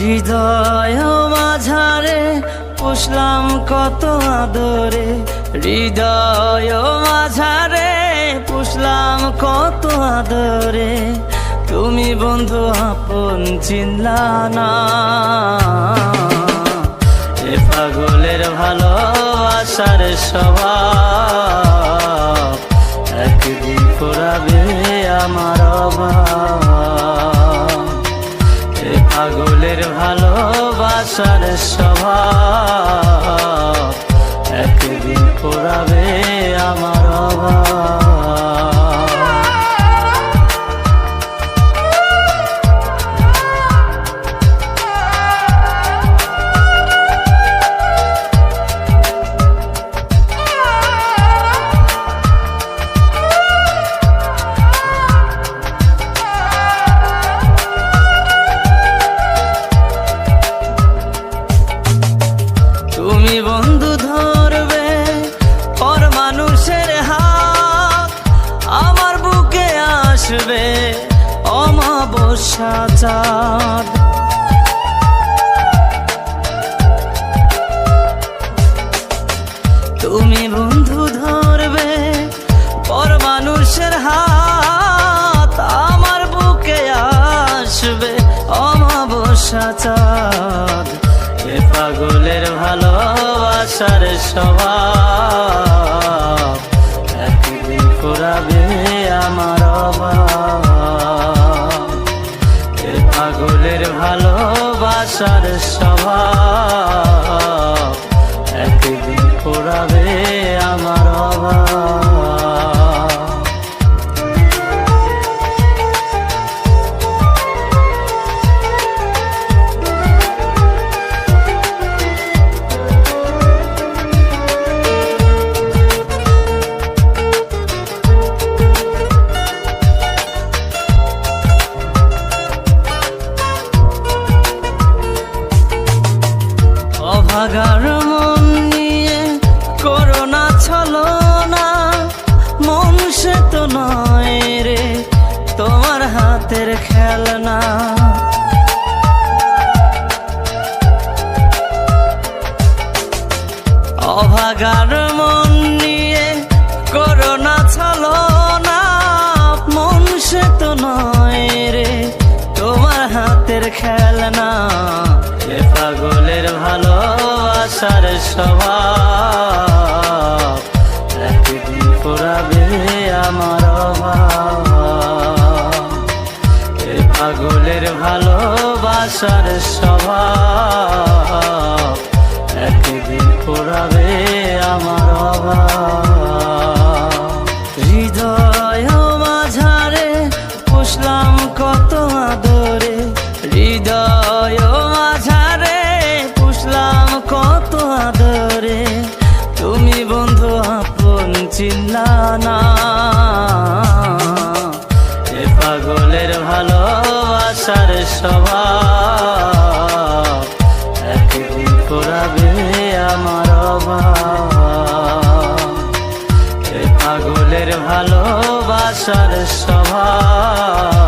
হৃদয় মাঝারে পুষলাম কত আদরে। হৃদয় মাঝারে পুষলাম কত আদরে। তুমি বন্ধু আপন চিনলা না। এ পাগলের ভালোবাসার স্বভাব। একদিন ফুরাবে আমার অভাব। পাগলের ভালোবাসার স্বভাব। অমাবস্যা চাঁদ তুমি বন্ধু ধরবে পর মানুষের হাত, আমার বুকে আসবে অমাবস্যা চাঁদ। এ পাগলের ভালোবাসার স্বভাব। পাগলের ভালোবাসার স্বভাব। একদিন ফুরাবে অভাগার মন নিয়ে করোনা ছলো না। মন সে তো নয় রে, তোমার হাতের খেলনা। অভাগার মন নিয়ে করোনা ছলো না। মন সে তো নয় রে, তোমার হাতের খেলনা। ভালোবাসার স্বভাব। একদিন ফুরাবে আমার এ পাগলের ভালোবাসার স্বভাব। একদিন ফুরাবে আমার অভাব। হৃদয় মাঝারে পুষলাম কত আদরে। পাগলের ভালোবাসার স্বভাব। একদিন ফুরাবে আমার অভাব। পাগলের ভালোবাসার স্বভাব।